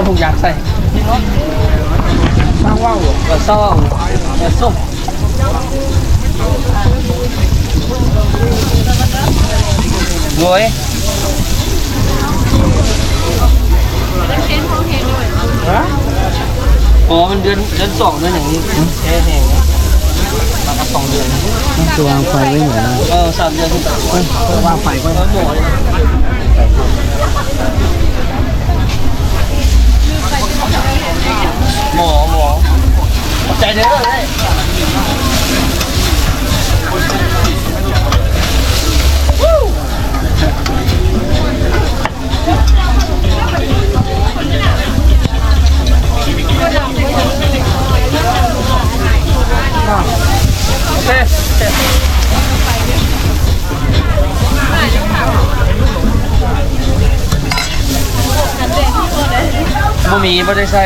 คนทุกอย่างใส่สร้างว่าวกระซ่องกระส้มรวยอ๋อ มันเดือนเดือนสองเดือนอย่างนี้แค่แห้งมากับสองเดือนจะวางไฟไว้ไหนนะเออสามเดือนขึ้นไปวางไฟไว้แล้วหมอ บ่มีบ่ได้ใช้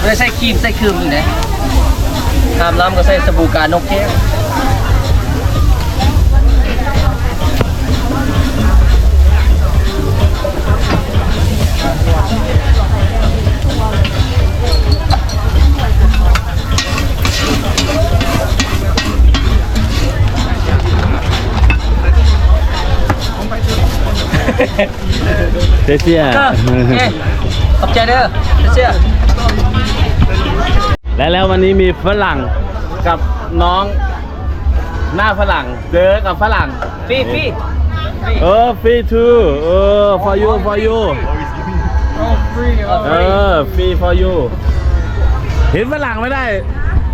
บ่ได้ใช้ครีมใช้ครีมนี่นะทำน้ำก็ใช้สบู่กานกแก้ว เสียก็โอเคขอบใจเด้อเชื่อและแล้ววันนี้มีฝรั่งกับน้อง หน้าฝรั่งเจอกับฝรั่งฟี่ฟี่เออฟรีทูเออ for you for you เออฟรี for you เห็นฝรั่งไม่ได้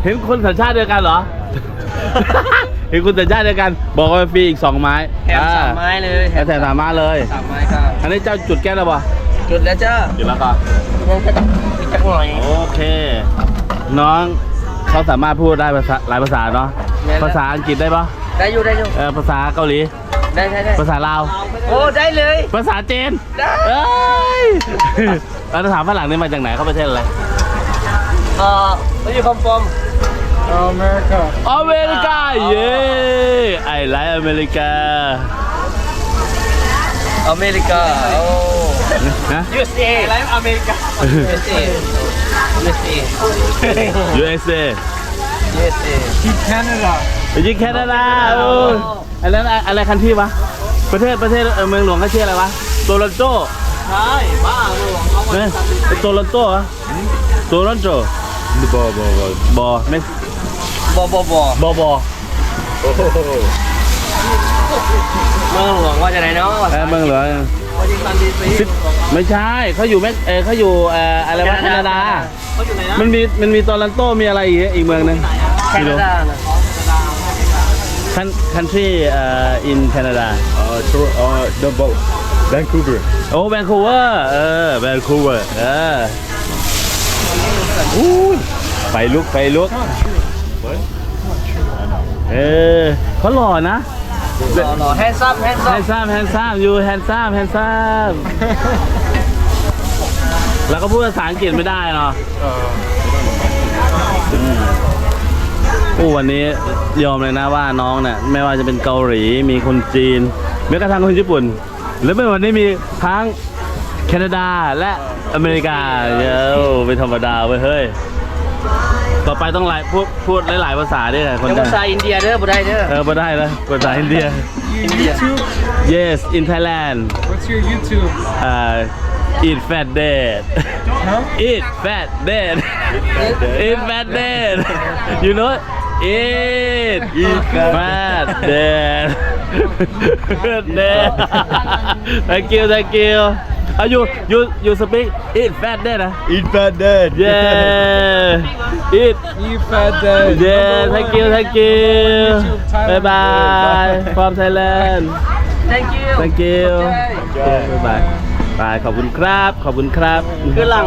เห็นคนสัญชาติเดียวกันเหรอ เห็นคนสัญชาติเดียวกัน บอกว่าฟรีอีกสองไม้แถมสามไม้เลยอ่าแถมสามไม้เลย สามไม้ครับอันนี้เจ้าจุดแก้วแล้วปะจุดแล้วเจ้าจุดแล้วก็ยังจะมีจักหน่อยโอเค น้องเขาสามารถพูดได้ภาษาหลายภาษาเนาะแม่นแล้วภาษาอังกฤษได้ปะได้อยู่ได้อยู่เออภาษาเกาหลีได้ได้ได้ภาษาลาว โอ้ได้เลยภาษาจีนได้เอ้ยแล้วถามฝรั่งนี่มาจากไหนเขาประเทศอะไรเอ่อเราอยู่คอมฟอม อเมริกาอเมริกาเย้ไอไลอเมริกาอเมริกาโอ้ นะ USA ไลฟ์อเมริกา USA USA USA USA ที่แคนาดาไปยิงแคนาดาเอออันนั้นอะอะไรคันที่วะ ประเทศประเทศเออเมืองหลวงเขาชื่ออะไรวะ โตลอนโตใช่บ้าเลยเอามาเนี่ยโตลอนโตเหรอโตลอนโต บอบอบอบอไม่บอบอบอบอบอเมืองหลวงว่าจะไหนเนาะเออเมืองหลวงวอชิงตันดีซีซิดไม่ใช่เขาอยู่แม็กเออเขาอยู่เอ่ออะไรวะแคนาดาเขาอยู่ไหนนะมันมีมันมีโตลันโตมีอะไรอีกอีกเมืองหนึงแคนาดาน่ะคันคันทรีเอ่อ in Canada Uh, Tor- uh, the boat. Vancouver. โอ้แวนคูเวอร์เออแวนคูเวอร์เออ อู้ยไฟลุกไฟลุก เออเขาหล่อนะ หล่อหล่อแฮนซัมแฮนซัแฮมนซัมแฮนซัมอยู่แฮนซัมแฮนซัมแล้วก็พูดภาษาอังกฤษไม่ได้เนาะมโอ้วันนี้ยอมเลยนะว่าน้องเนี่ยไม่ว่าจะเป็นเกาหลีมีคนจีนแม้กระทั่งคนญี่ปุ่น แล้วเป็นวันนี้มีทั้ง แคนาดาและอเมริกาเยอะเป็นธรรมดาเว้ยเฮ้ย ต่อไปต้องหลายพูดพูดหลายๆภาษาด้วยนะคนเป็นไทภาษายอินเดียเด้อบ่ได้เด้อเออมาได้แล้วภาษาอินเดียอินเดีย YouTube? yes in Thailand What's your YouTube? uh, eat fat dead Huh? eat fat dead eat fat dead you know eat eat fat dead dead thank you thank you are you you you speak eat fat dead นะ Eat fat dead. yeah eat Eat fat dead. yeah thank you thank you bye bye from Thailand thank you thank you โอเคบ๊ายบายบายขอบคุณครับ ขอบคุณครับ คือหลัง